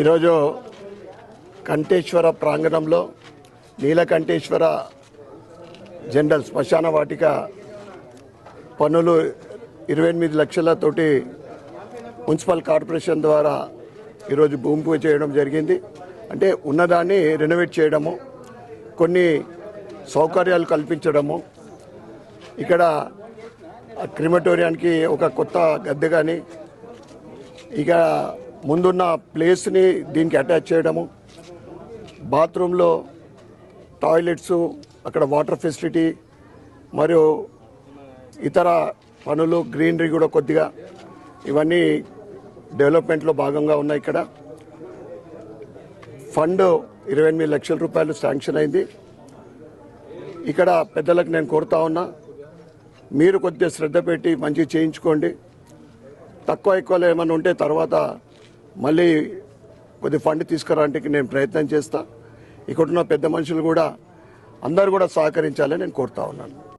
ఈరోజు కంఠేశ్వర ప్రాంగణంలో నీలకంఠేశ్వర జనరల్ శ్మశాన వాటిక పన్నులు ఇరవై ఎనిమిది లక్షలతోటి మున్సిపల్ కార్పొరేషన్ ద్వారా ఈరోజు భూమి పూజ చేయడం జరిగింది. అంటే ఉన్నదాన్ని రెనోవేట్ చేయడము కొన్ని సౌకర్యాలు కల్పించడము. ఇక్కడ క్రిమటోరియానికి ఒక కొత్త గద్దె కానీ ఇక ముందున్న ప్లేస్ని దీనికి అటాచ్ చేయడము బాత్రూంలో టాయిలెట్స్ అక్కడ వాటర్ ఫెసిలిటీ మరియు ఇతర పనులు గ్రీనరీ కూడా కొద్దిగా ఇవన్నీ డెవలప్మెంట్లో భాగంగా ఉన్నాయి ఇక్కడ. ఫండ్ ఇరవై ఎనిమిది లక్షల రూపాయలు శాంక్షన్ అయింది. ఇక్కడ పెద్దలకు నేను కోరుతా ఉన్నా మీరు కొద్దిగా శ్రద్ధ పెట్టి మంచిగా చేయించుకోండి. తక్కువ ఎక్కువలో ఏమైనా ఉంటే తర్వాత మళ్ళీ కొద్ది ఫండ్ తీసుకురావడానికి నేను ప్రయత్నం చేస్తా. ఇక్కడున్న పెద్ద మనుషులు కూడా అందరూ కూడా సహకరించాలని నేను కోరుతా ఉన్నాను.